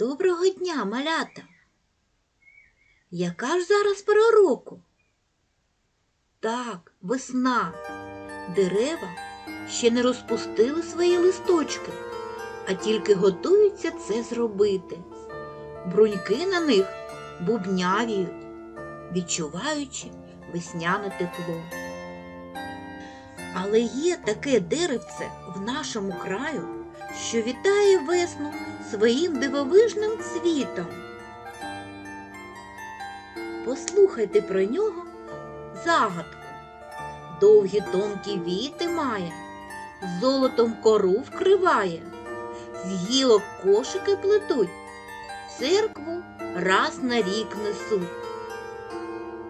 Доброго дня, малята! Яка ж зараз пора року? Так, весна. Дерева ще не розпустили свої листочки, а тільки готуються це зробити. Бруньки на них бубнявіють, відчуваючи весняне тепло. Але є таке деревце в нашому краю, що вітає весну своїм дивовижним цвітом. Послухайте про нього загадку. Довгі тонкі віти має, золотом кору вкриває, з гілок кошики плетуть, церкву раз на рік несуть.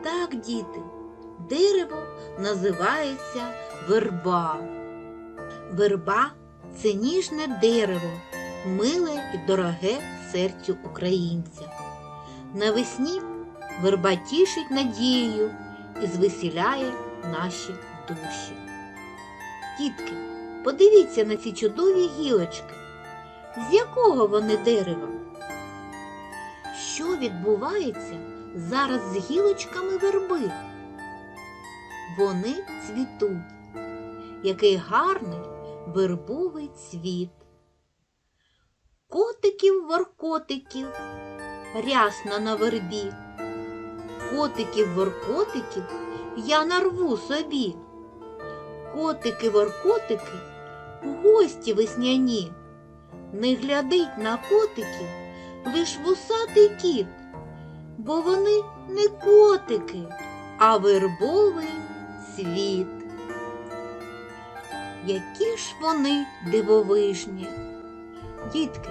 Так, діти, дерево називається верба. Верба це ніжне дерево, миле і дороге серцю українця. Навесні верба тішить надією і звеселяє наші душі. Дітки, подивіться на ці чудові гілочки. З якого вони дерева? Що відбувається зараз з гілочками верби? Вони цвітуть. Який гарний вербовий цвіт. Котиків воркотиків рясно на вербі. Котиків воркотиків я нарву собі. Котики воркотики гості весняні. Не глядить на котиків лиш вусатий кіт, бо вони не котики, а вербовий цвіт. Які ж вони дивовижні. Дітки,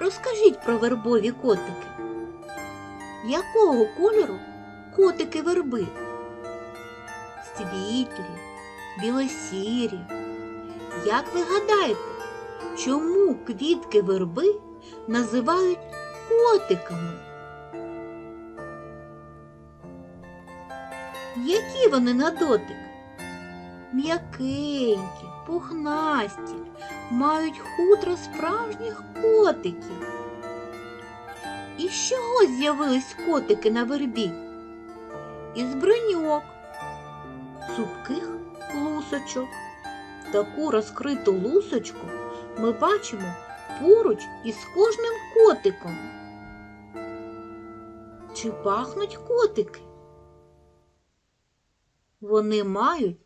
розкажіть про вербові котики. Якого кольору котики верби? Світлі, білосірі. Як ви гадаєте, чому квітки верби називають котиками? Які вони на дотик? М'якенькі, пухнасті, мають хутро справжніх котиків. І з чого з'явились котики на вербі? Із броньок, цупких лусочок. Таку розкриту лусочку ми бачимо поруч із кожним котиком. Чи пахнуть котики? Вони мають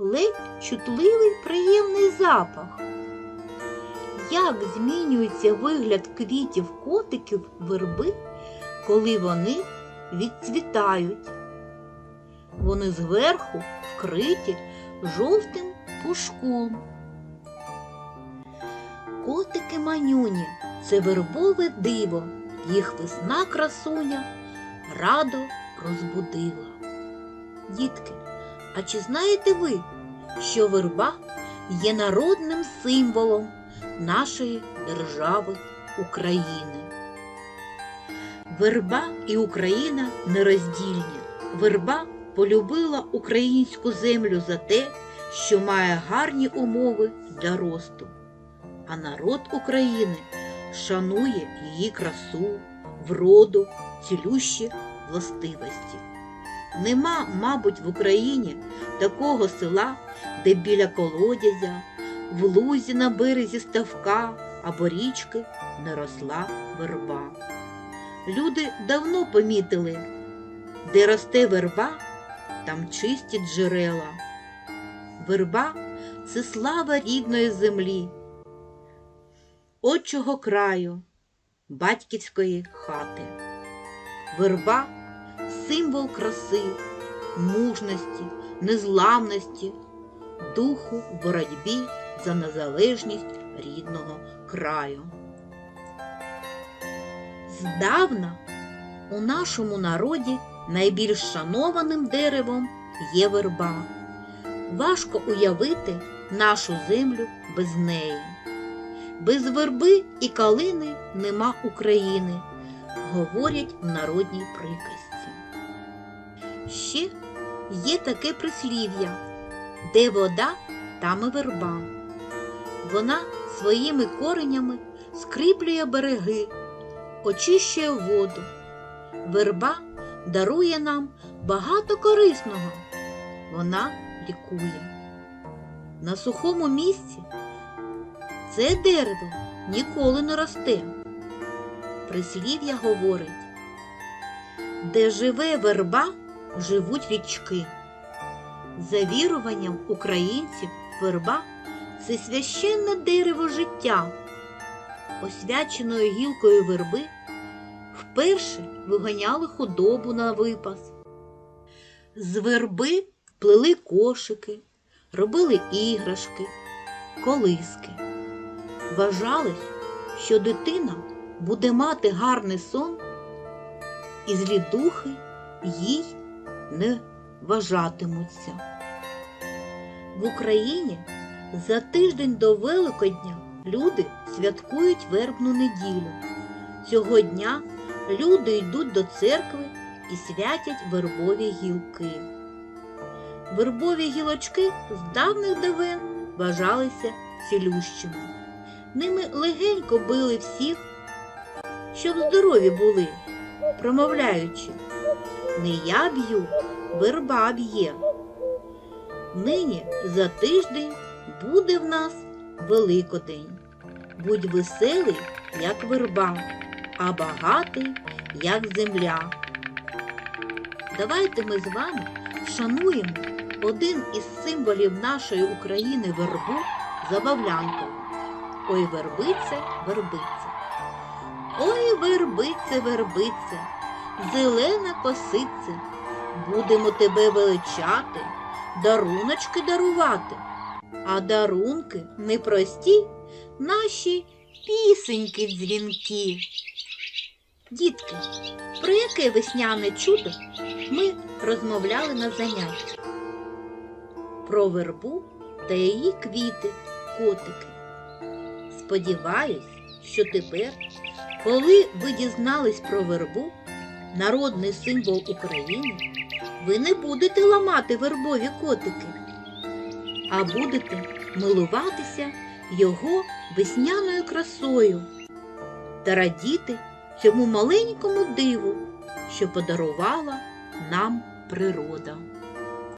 ледь чутливий приємний запах. Як змінюється вигляд квітів котиків верби, коли вони відцвітають? Вони зверху вкриті жовтим пушком. Котики манюні це вербове диво, їх весна красуня радо розбудила. Дітки, а чи знаєте ви, що верба є народним символом нашої держави України? Верба і Україна нероздільні. Верба полюбила українську землю за те, що має гарні умови для росту. А народ України шанує її красу, вроду, цілющі властивості. Нема, мабуть, в Україні такого села, де біля колодязя, в лузі на березі ставка або річки не росла верба. Люди давно помітили, де росте верба, там чисті джерела. Верба це слава рідної землі, отчого краю, батьківської хати. Верба символ краси, мужності, незламності, духу в боротьбі за незалежність рідного краю. Здавна у нашому народі найбільш шанованим деревом є верба. Важко уявити нашу землю без неї. Без верби і калини нема України, говорять в народній приказці. Ще є таке прислів'я, де вода, там і верба. Вона своїми коренями скріплює береги, очищує воду. Верба дарує нам багато корисного. Вона лікує. На сухому місці це дерево ніколи не росте. Прислів'я говорить, де живе верба, живуть річки. За віруванням українців верба це священне дерево життя. Освяченою гілкою верби вперше виганяли худобу на випас. З верби плели кошики, робили іграшки, колиски. Вважалось, що дитина буде мати гарний сон, і злі духи їй не вважатимуться. В Україні за тиждень до Великодня люди святкують вербну неділю. Цього дня люди йдуть до церкви і святять вербові гілки. Вербові гілочки з давних давен вважалися цілющими. Ними легенько били всіх, щоб здорові були, промовляючи не я б'ю, верба б'є. Нині за тиждень буде в нас Великодень. Будь веселий, як верба, а багатий, як земля. Давайте ми з вами вшануємо один із символів нашої України вербу забавлянкою. Ой, вербице, вербице. Ой, вербице, вербице, зелена косице, будемо тебе величати, даруночки дарувати. А дарунки непрості наші пісеньки дзвінки. Дітки, про яке весняне чудо ми розмовляли на занятті? Про вербу та її квіти, котики. Сподіваюсь, що тепер, коли ви дізнались про вербу, народний символ України, ви не будете ламати вербові котики, а будете милуватися його весняною красою та радіти цьому маленькому диву, що подарувала нам природа.